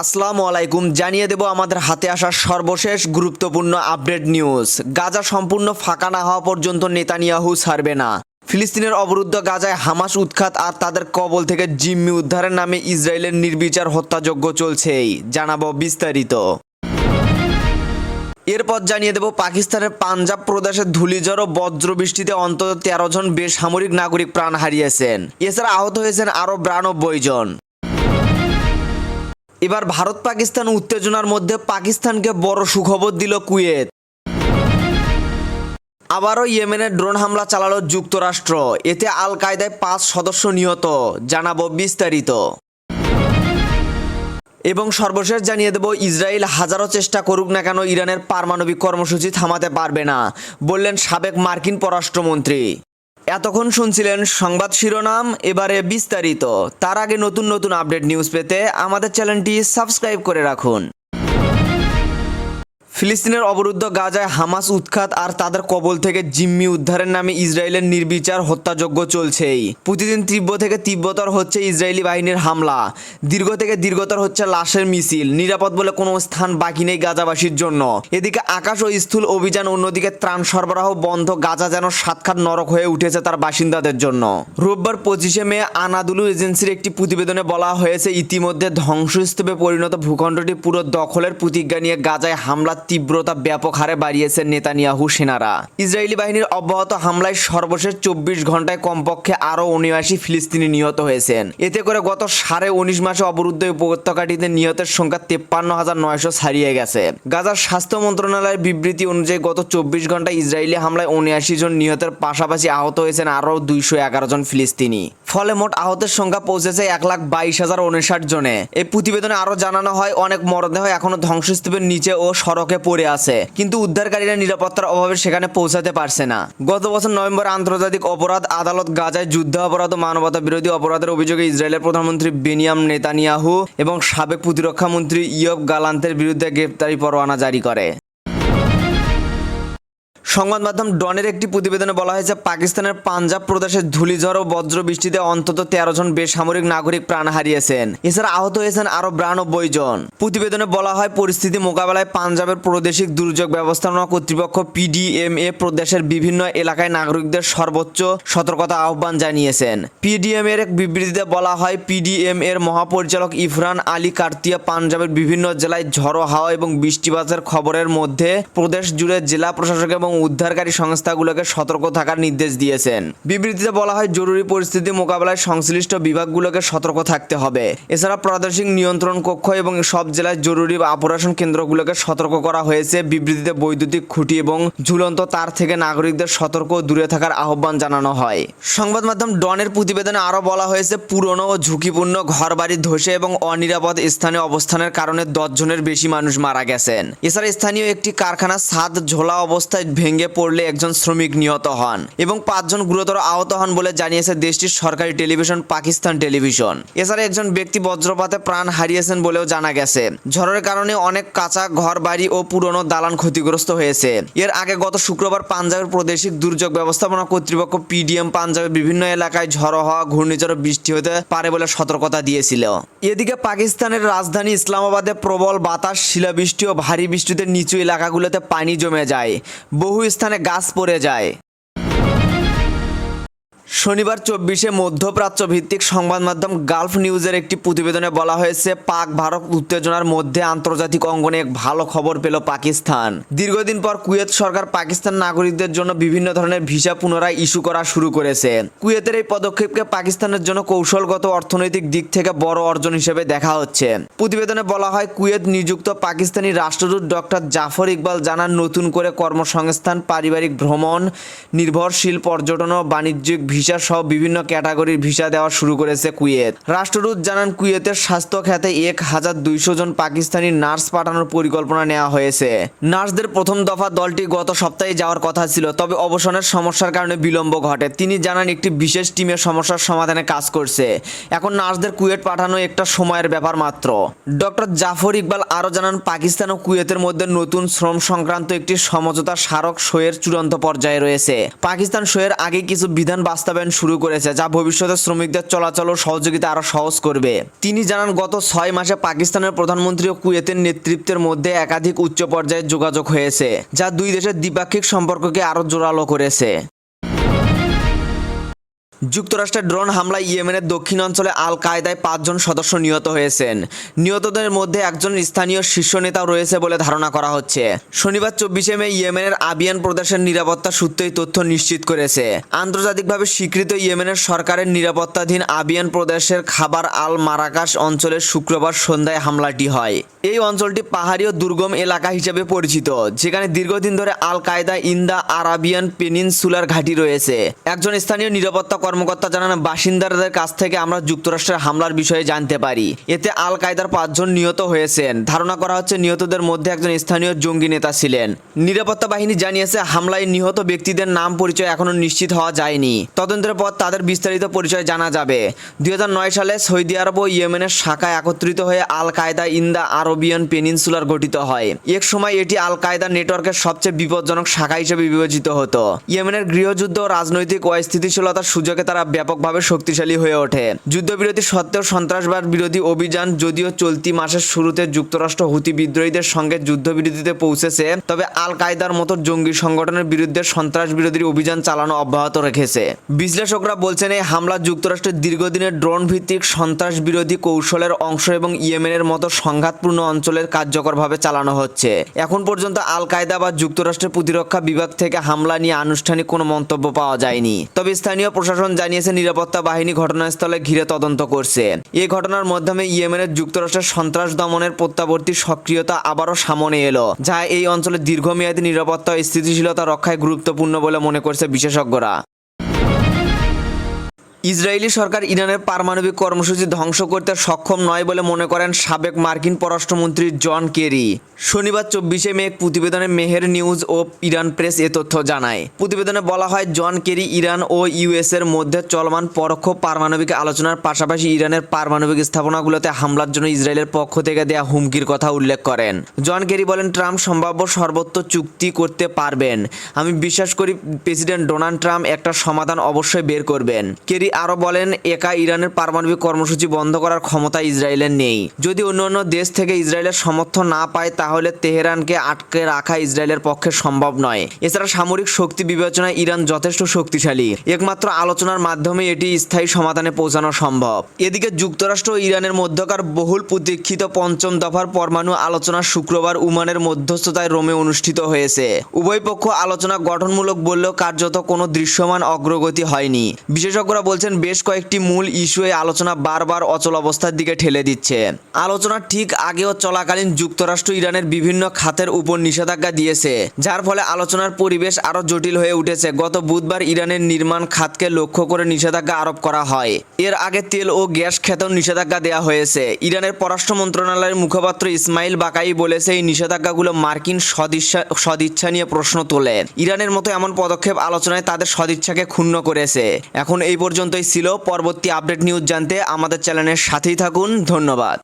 আসসালামু আলাইকুম। জানিয়ে দেব আমাদের হাতে আসা সর্বশেষ গুরুত্বপূর্ণ আপডেট নিউজ। গাজা সম্পূর্ণ ফাঁকা না হওয়া পর্যন্ত নেতানিয়াহু ছাড়বে না। ফিলিস্তিনের অবরুদ্ধ গাজায় হামাস উৎখাত আর তাদের কবল থেকে জিম্মি উদ্ধারের নামে ইসরায়েলের নির্বিচার হত্যাযজ্ঞ চলছেই, জানাব বিস্তারিত। এরপর জানিয়ে দেব পাকিস্তানের পাঞ্জাব প্রদেশের ধূলিঝড় ও বজ্রবৃষ্টিতে অন্তত তেরো জন বেসামরিক নাগরিক প্রাণ হারিয়েছেন। এছাড়া আহত হয়েছেন আরও বিরানব্বই জন। এবার ভারত পাকিস্তান উত্তেজনার মধ্যে পাকিস্তানকে বড় সুখবর দিল কুয়েত। আবারও ইয়েমেনের ড্রোন হামলা চালালো যুক্তরাষ্ট্র। এতে আল কায়দায় পাঁচ সদস্য নিহত, জানাব বিস্তারিত। এবং সর্বশেষ জানিয়ে দেব, ইসরায়েল হাজারো চেষ্টা করুক না কেন ইরানের পারমাণবিক কর্মসূচি থামাতে পারবে না, বললেন সাবেক মার্কিন পররাষ্ট্রমন্ত্রী। এতক্ষণ শুনছিলেন সংবাদ শিরোনাম, এবারে বিস্তারিত। তার আগে নতুন নতুন আপডেট নিউজ পেতে আমাদের চ্যানেলটি সাবস্ক্রাইব করে রাখুন। ফিলিস্তিনের অবরুদ্ধ গাজায় হামাস উৎখাত আর তাদের কবল থেকে জিম্মি উদ্ধারের নামে ইসরায়েলের নির্বিচার হত্যাযজ্ঞ চলছেই। প্রতিদিন তীব্র থেকে তীব্রতর হচ্ছে ইসরায়েলি বাহিনীর হামলা। দীর্ঘ থেকে দীর্ঘতর হচ্ছে লাশের মিছিল। নিরাপদ বলে কোনো স্থান বাকি নেই গাজাবাসীর জন্য। এদিকে আকাশ ও স্থূল অভিযান অন্যদিকে ত্রাণ সরবরাহ বন্ধ। গাজা যেন সাতখাত নরক হয়ে উঠেছে তার বাসিন্দাদের জন্য। রোববার পঁচিশে মে আনাদুলু এজেন্সির একটি প্রতিবেদনে বলা হয়েছে, ইতিমধ্যে ধ্বংসস্তূপে পরিণত ভূখণ্ডটি পুরো দখলের প্রতিজ্ঞা নিয়ে গাজায় হামলার তীব্রতা ব্যাপক হারে বাড়িয়েছে নেতানিয়াহু সেনারা। ইসরায়েলি বাহিনীর অব্যাহত হামলায় সর্বশেষ চব্বিশ ঘন্টায় কমপক্ষে আরও উনআশি ফিলিস্তিনি নিহত হয়েছেন। এতে করে গত সাড়ে উনিশ মাসে অবরুদ্ধ উপত্যকাটিতে নিহতের সংখ্যা তেপ্পান্ন হাজার নয়শো ছাড়িয়ে গেছে। গাজার স্বাস্থ্য মন্ত্রণালয়ের বিবৃতি অনুযায়ী গত চব্বিশ ঘন্টায় ইসরায়েলি হামলায় উনআশি জন নিহতের পাশাপাশি আহত হয়েছেন আরও দুইশো এগারো জন ফিলিস্তিনি। ফলে মোট আহতের সংখ্যা পৌঁছেছে এক লাখ বাইশ হাজার উনষাট জনে। এই প্রতিবেদনে আরও জানানো হয়, অনেক মরদেহ এখনও ধ্বংসস্তূপের নিচে ও সড়কে পড়ে আছে, কিন্তু উদ্ধারকারীরা নিরাপত্তার অভাবে সেখানে পৌঁছাতে পারছে না। গত বছর নভেম্বর আন্তর্জাতিক অপরাধ আদালত গাজায় যুদ্ধ অপরাধ ও মানবতা বিরোধী অপরাধের অভিযোগে ইসরায়েলের প্রধানমন্ত্রী বেনিয়াম নেতানিয়াহু এবং সাবেক প্রতিরক্ষা মন্ত্রী ইয়ব গালান্তের বিরুদ্ধে গ্রেপ্তারি পরোয়ানা জারি করে। সংবাদ মাধ্যম ডনের একটি প্রতিবেদনে বলা হয়েছে, পাকিস্তানের পাঞ্জাব প্রদেশের ধুলিঝড় ও বজ্র বৃষ্টিতে অন্তত তেরো জন বেসামরিক নাগরিক প্রাণ হারিয়েছেন। এছাড়া আহত হয়েছেন আরও বিরানব্বই জন। প্রতিবেদনে বলা হয়, পরিস্থিতি মোকাবেলায় পাঞ্জাবের প্রাদেশিক দুর্যোগ ব্যবস্থাপনা কর্তৃপক্ষ পিডিএমএ প্রদেশের বিভিন্ন এলাকায় নাগরিকদের সর্বোচ্চ সতর্কতা আহ্বান জানিয়েছেন। পিডিএম এর এক বিবৃতিতে বলা হয় পিডিএম এর মহাপরিচালক ইফরান আলী কার্তিয়া পাঞ্জাবের বিভিন্ন জেলায় ঝড়ো হাওয়া এবং বৃষ্টিপাতের খবরের মধ্যে প্রদেশ জুড়ে জেলা প্রশাসক এবং উদ্ধারকারী সংস্থাগুলোকে সতর্ক থাকার নির্দেশ দিয়েছেন। বিবৃতিতে বলা হয়, জরুরি পরিস্থিতি মোকাবেলায় সংশ্লিষ্ট বিভাগগুলোকে সতর্ক থাকতে হবে। এছাড়া প্রাদেশিক নিয়ন্ত্রণ কক্ষ এবং সব জেলায় জরুরি অপারেশন কেন্দ্রগুলোকে সতর্ক করা হয়েছে। বিবৃতিতে বৈদ্যুতিক খুঁটি এবং ঝুলন্ত তার থেকে নাগরিকদের সতর্ক দূরে থাকার আহ্বান জানানো হয়। সংবাদ মাধ্যম ডনের প্রতিবেদনে আরও বলা হয়েছে, পুরনো ও ঝুঁকিপূর্ণ ঘরবাড়ি ধসে এবং অনিরাপদ স্থানে অবস্থানের কারণে দশ জনের বেশি মানুষ মারা গেছেন। এছাড়া স্থানীয় একটি কারখানার ছাদ ঝোলা অবস্থায় ভেঙে পড়লে একজন শ্রমিক নিহত হন এবং পাঁচজন গুরুতর আহত হন বলে জানিয়েছে দেশটির সরকারি টেলিভিশন পাকিস্তান টেলিভিশন। এছাড়া একজন ব্যক্তি বজ্রপাতে প্রাণ হারিয়েছেন বলেও জানা গেছে। ঝড়ের কারণে অনেক কাঁচা ঘর বাড়ি ও পুরনো দালান ক্ষতিগ্রস্ত হয়েছে। এর আগে গত শুক্রবার পাঞ্জাবের প্রাদেশিক দুর্যোগ ব্যবস্থাপনা কর্তৃপক্ষ পিডিএম পাঞ্জাবের বিভিন্ন এলাকায় ঝড়ো হওয়া, ঘূর্ণিঝড় বৃষ্টি হতে পারে বলে সতর্কতা দিয়েছিল। এদিকে পাকিস্তানের রাজধানী ইসলামাবাদে প্রবল বাতাস, শিলাবৃষ্টি ও ভারী বৃষ্টিতে নিচু এলাকাগুলোতে পানি জমে যায়। বহু স্থানে গাছ পড়ে যায়। শনিবার চব্বিশে মধ্যপ্রাচ্য ভিত্তিক সংবাদ মাধ্যম গালফ নিউজের একটি প্রতিবেদনে বলা হয়েছে, পাক ভারত উত্তেজনার মধ্যে আন্তর্জাতিক অঙ্গনে এক ভালো খবর পেল পাকিস্তান। দীর্ঘদিন পর কুয়েত সরকার পাকিস্তান নাগরিকদের জন্য বিভিন্ন ধরনের ভিসা পুনরায় ইস্যু করা শুরু করেছে। কুয়েতের এই পদক্ষেপকে পাকিস্তানের জন্য কৌশলগত অর্থনৈতিক দিক থেকে বড় অর্জন হিসেবে দেখা হচ্ছে। প্রতিবেদনে বলা হয়, কুয়েত নিযুক্ত পাকিস্তানি রাষ্ট্রদূত ডক্টর জাফর ইকবাল জানান, নতুন করে কর্মসংস্থান, পারিবারিক ভ্রমণ, নির্ভরশীল পর্যটন ও বাণিজ্যিক ভিসা সহ বিভিন্ন ক্যাটাগরির ভিসা দেওয়া শুরু করেছে কুয়েত। রাষ্ট্রদূত জানান, কুয়েতের স্বাস্থ্য খাতে এক হাজার দুইশো জন পাকিস্তানি নার্স পাঠানোর পরিকল্পনা নেওয়া হয়েছে। নার্সদের প্রথম দফা দলটি গত সপ্তাহে যাওয়ার কথা ছিল, তবে অবসনের সমস্যার কারণে বিলম্ব ঘটে। তিনি জানান, একটি বিশেষ টিমের সমস্যার সমাধানে কাজ করছে। এখন নার্সদের কুয়েত পাঠানো একটা সময়ের ব্যাপার মাত্র। ডক্টর জাফর ইকবাল আরও জানান, পাকিস্তান ও কুয়েতের মধ্যে নতুন শ্রম সংক্রান্ত একটি সমঝোতা স্মারক সইয়ের চূড়ান্ত পর্যায়ে রয়েছে। পাকিস্তান সইয়ের আগে কিছু বিধান বাস্তবায়ন বাস্তবায়ন শুরু করেছে, যা ভবিষ্যতে শ্রমিকদের চলাচল ও সহযোগিতা আরও সহজ করবে। তিনি জানান, গত ছয় মাসে পাকিস্তানের প্রধানমন্ত্রী ও কুয়েতের নেতৃত্বের মধ্যে একাধিক উচ্চ পর্যায়ের যোগাযোগ হয়েছে, যা দুই দেশের দ্বিপাক্ষিক সম্পর্ককে আরও জোরালো করেছে। যুক্তরাষ্ট্রের ড্রোন হামলায় ইয়েমেনের দক্ষিণ অঞ্চলে আল কায়দায় পাঁচজন সদস্য নিহত হয়েছেন। নিহতদের মধ্যে একজন স্থানীয় শীর্ষ নেতাও রয়েছে বলে ধারণা করা হচ্ছে। শনিবার চব্বিশে মে ইয়েমেনের আবিয়ান প্রদেশের নিরাপত্তা সূত্রেই তথ্য নিশ্চিত করেছে। আন্তর্জাতিকভাবে স্বীকৃত ইয়েমেনের সরকারের নিরাপত্তাধীন আবিয়ান প্রদেশের খাবার আল মারাকাশ অঞ্চলে শুক্রবার সন্ধ্যায় হামলাটি হয়। এই অঞ্চলটি পাহাড়ি ও দুর্গম এলাকা হিসেবে পরিচিত, যেখানে দীর্ঘদিন ধরে আল কায়দা ইন আরাবিয়ান পেনিনসুলার ঘাঁটি রয়েছে। একজন স্থানীয় নিরাপত্তা কর্মকর্তা জানান, বাসিন্দাদের কাছ থেকে আমরা যুক্তরাষ্ট্রের হামলার বিষয়ে জানতে পারি। এতে আল কায়দার পাঁচজন নিহত হয়েছেন। ধারণা করা হচ্ছে নিহতদের মধ্যে একজন স্থানীয় জঙ্গি নেতা ছিলেন। নিরাপত্তা বাহিনী জানিয়েছে, হামলায় নিহত ব্যক্তিদের নাম পরিচয় এখনও নিশ্চিত হওয়া যায়নি। তদন্তের পর তাদের বিস্তারিত পরিচয় জানা যাবে। দুই হাজার নয় সালে সৌদি আরব ও ইয়েমেনের শাখায় একত্রিত হয়ে আল কায়দা ইন দ্য আরবিয়ান পেনিনসুলার গঠিত হয়। এক সময় এটি আল কায়দা নেটওয়ার্কের সবচেয়ে বিপজ্জনক শাখা হিসেবে বিবেচিত হতো। ইয়েমেনের গৃহযুদ্ধ ও রাজনৈতিক অস্থিতিশীলতার সুযোগে তারা ব্যাপকভাবে শক্তিশালী হয়ে ওঠে। যুদ্ধবিরতি সত্ত্বেও সন্ত্রাসবাদ বিরোধী অভিযান যদিও চলতি মাসের শুরুতে যুক্তরাষ্ট্র হুতি বিদ্রোহীদের সঙ্গে যুদ্ধবিরতিতে পৌঁছেছে, তবে আল কায়দার মতো জঙ্গি সংগঠনের বিরুদ্ধে সন্ত্রাস বিরোধী অভিযান চালানো অব্যাহত রেখেছে। বিশ্লেষকরা বলছেন, এই হামলা যুক্তরাষ্ট্রের দীর্ঘদিনের ড্রোন ভিত্তিক সন্ত্রাস বিরোধী কৌশলের অংশ এবং ইয়েমেনের মতো সংঘাতপূর্ণ অঞ্চলের কার্যকরভাবে চালানো হচ্ছে। এখন পর্যন্ত আল কায়দা বা যুক্তরাষ্ট্রের প্রতিরক্ষা বিভাগ থেকে হামলা নিয়ে আনুষ্ঠানিক কোনো মন্তব্য পাওয়া যায়নি। তবে স্থানীয় প্রশাসন জানিয়েছে নিরাপত্তা বাহিনী ঘটনাস্থলে ঘিরে তদন্ত করছে। এ ঘটনার মাধ্যমে ইয়েমেনের যুক্তরাষ্ট্রের সন্ত্রাস দমনের প্রত্যাবর্তী সক্রিয়তা আবারও সামনে এলো, যা এই অঞ্চলের দীর্ঘমেয়াদী নিরাপত্তা স্থিতিশীলতা রক্ষায় গুরুত্বপূর্ণ বলে মনে করছে বিশেষজ্ঞরা। ইসরায়েলি সরকার ইরানের পারমাণবিক কর্মসূচি ধ্বংস করতে সক্ষম নয় বলে মনে করেন সাবেক মার্কিন পররাষ্ট্রমন্ত্রী জন কেরি। শনিবার চব্বিশে মে এক প্রতিবেদনে মেহের নিউজ ও ইরান প্রেস এ তথ্য জানায়। প্রতিবেদনে বলা হয়, জন কেরি ইরান ও ইউএস এর মধ্যে চলমান পরোক্ষ পারমাণবিক আলোচনার পাশাপাশি ইরানের পারমাণবিক স্থাপনাগুলোতে হামলার জন্য ইসরায়েলের পক্ষ থেকে দেয়া হুমকির কথা উল্লেখ করেন। জন কেরি বলেন, ট্রাম্প সম্ভাব্য সর্বোচ্চ চুক্তি করতে পারবেন। আমি বিশ্বাস করি, প্রেসিডেন্ট ডোনাল্ড ট্রাম্প একটা সমাধান অবশ্যই বের করবেন। কেরি আরও বলেন, একা ইরানের পারমাণবিক কর্মসূচি বন্ধ করার ক্ষমতা ইসরায়েলের নেই। যদি অন্য অন্য দেশ থেকে ইসরায়েলের সমর্থন না পায়, তাহলে তেহরানকে আটকে রাখা ইসরায়েলের পক্ষে সম্ভব নয়। এছাড়া সামরিক শক্তি বিবেচনায় ইরান যথেষ্ট শক্তিশালী। একমাত্র আলোচনার মাধ্যমে এটি স্থায়ী সমাধানে পৌঁছানো সম্ভব। এদিকে যুক্তরাষ্ট্র ও ইরানের মধ্যকার বহুল প্রতীক্ষিত পঞ্চম দফার পরমাণু আলোচনা শুক্রবার উমানের মধ্যস্থতায় রোমে অনুষ্ঠিত হয়েছে। উভয় পক্ষ আলোচনা গঠনমূলক বললেও কার্যত কোনো দৃশ্যমান অগ্রগতি হয়নি। বিশেষজ্ঞরা বলছেন বেশ কয়েকটি মূল ইস্যু এই আলোচনা বারবার অচল অবস্থার দিকে ঠেলে দিচ্ছে। আলোচনার ঠিক আগেও চলাকালীন যুক্তরাষ্ট্র ইরানের বিভিন্ন খাতের উপর নিষেধাজ্ঞা দিয়েছে, যার ফলে আলোচনার পরিবেশ আরও জটিল হয়ে উঠেছে। গত বুধবার ইরানের নির্মাণ খাতকে লক্ষ্য করে নিষেধাজ্ঞা আরোপ করা হয়। এর আগে তেল ও গ্যাস খেতেও নিষেধাজ্ঞা দেওয়া হয়েছে। ইরানের পররাষ্ট্র মন্ত্রণালয়ের মুখপাত্র ইসমাইল বাকাই বলেছে, এই নিষেধাজ্ঞাগুলো মার্কিন সদিচ্ছা নিয়ে প্রশ্ন তোলে। ইরানের মতো এমন পদক্ষেপ আলোচনায় তাদের সদিচ্ছাকে ক্ষুণ্ণ করেছে। এখন এই পর্যন্তই ছিল পরবর্তী আপডেট নিউজ জানতে আমাদের চ্যানেলের সাথেই থাকুন। ধন্যবাদ।